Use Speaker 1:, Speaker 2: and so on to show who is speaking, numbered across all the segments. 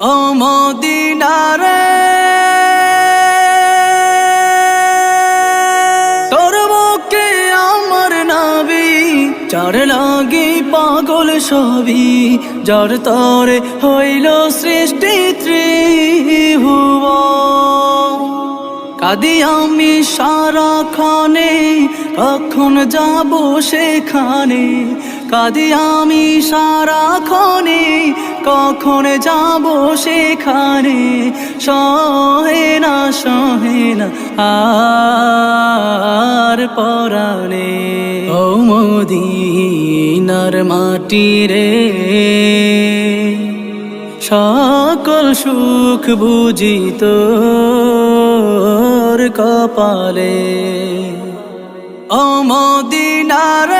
Speaker 1: ও তোর মুখে আমার নাবি চার লাগি পাগল সবই যার তরে হইল সৃষ্টি ত্রিভুব। কাদি আমি সারা খানে কখন যাব সেখানে? কাদি আমি সারা খনে কখন যাব সেখানে? সহে না সহে না, আর পরাণে। ও মদিনার মাটি রে। সকল সুখ বুঝিত কপালে। অমদিনারে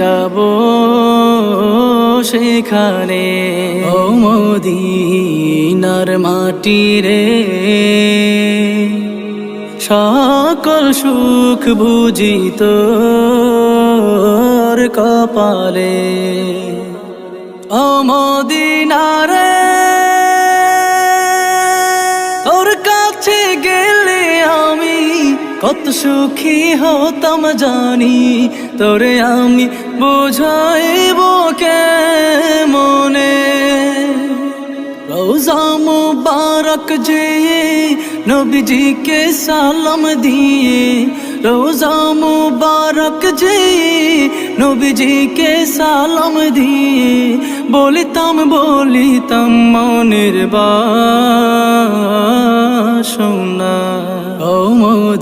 Speaker 1: যাব সেখানে। ও মদিনার মাটি রে সকল সুখ বুঝিত কপালে। অমদিনারে তোর কাছে গেলে কত সুখী হতাম জানি, তোরে আমি বোঝাইব মনে রোজা মুবারক যে নবীজিকে সালাম দিয়ে রোজা মুবারক যে নবীজিকে সালাম দিয়ে, বলিতাম বলিতাম মনের বাসনা। ও